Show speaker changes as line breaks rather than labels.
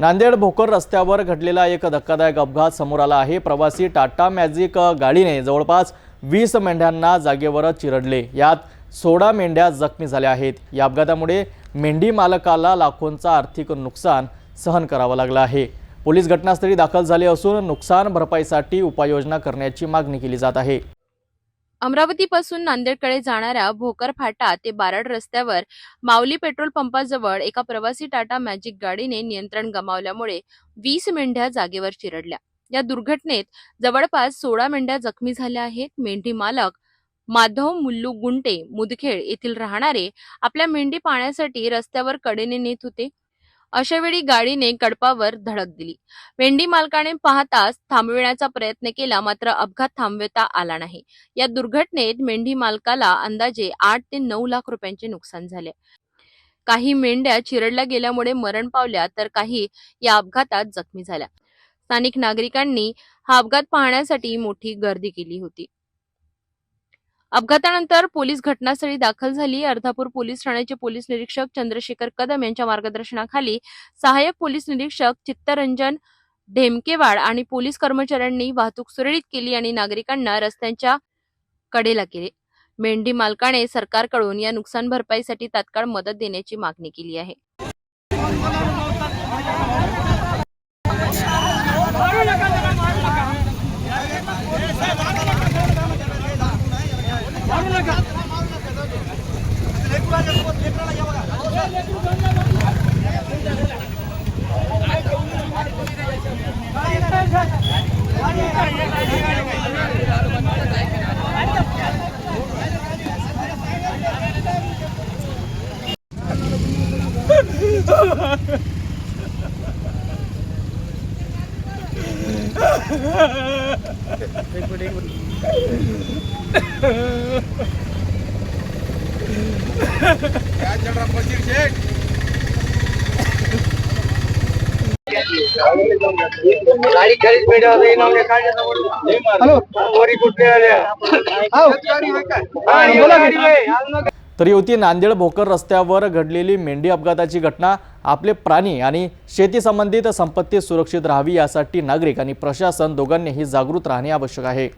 नांदेड भोकर रस्त्यावर घडलेला एक धक्कादायक अपघात समोर आला आहे. प्रवासी टाटा मॅजिक गाडीने जवळपास वीस मेंढ्यांना जागेवरच चिरडले. यात सोळा मेंढ्या जखमी झाल्या आहेत. या अपघातामुळे मेंढी मालकाला लाखोंचा आर्थिक नुकसान सहन करावं लागलं आहे. पोलीस घटनास्थळी दाखल झाले असून नुकसान भरपाईसाठी उपाययोजना करण्याची मागणी केली जात आहे.
अमरावतीपासून नांदेडकडे जाणाऱ्या भोकर फाटा ते बारड रस्त्यावर माऊली पेट्रोल पंपाजवळ एका प्रवासी टाटा मॅजिक गाडीने नियंत्रण गमावल्यामुळे वीस मेंढ्या जागेवर चिरडल्या. या दुर्घटनेत जवळपास सोळा मेंढ्या जखमी झाल्या आहेत. मेंढी मालक माधव मुल्लू गुंटे मुदखेड येथील राहणारे आपल्या मेंढी पाण्यासाठी रस्त्यावर कडेने नेत होते. अशा वेळी गाडीने कडपावर धडक दिली. मेंढी मालकाने पाहताच थांबविण्याचा प्रयत्न केला मात्र अपघात थांबवता आला नाही. या दुर्घटनेत मेंढी मालकाला अंदाजे आठ ते नऊ लाख रुपयांचे नुकसान झाले. काही मेंढ्या चिरडल्या गेल्यामुळे मरण पावल्या तर काही या अपघातात जखमी झाल्या. स्थानिक नागरिकांनी हा अपघात पाहण्यासाठी मोठी गर्दी केली होती. अपघातानंतर पोलीस घटनास्थळी दाखल झाली. अर्धापूर पोलीस ठाण्याचे पोलीस निरीक्षक चंद्रशेखर कदम यांच्या मार्गदर्शनाखाली सहाय्यक पोलीस निरीक्षक चित्तरंजन ढेमकेवाड आणि पोलीस कर्मचाऱ्यांनी वाहतूक सुरळीत केली आणि नागरिकांना रस्त्यांच्या कडेला केले. मेंढी मालकाने सरकारकडून या नुकसान भरपाईसाठी तात्काळ मदत देण्याची मागणी केली आहे.
లేకుండా गाडी खरीच वरी कुठे आल्या? बोला.
तर युवती नांदेड भोकर रस्त्यावर घडलेली मेंढी अपघाताची घटना आपले प्राणी आणि शेती संबंधित संपत्ती सुरक्षित राहावी यासाठी नागरिक आणि प्रशासन दोघांनीही जागृत राहणे आवश्यक आहे.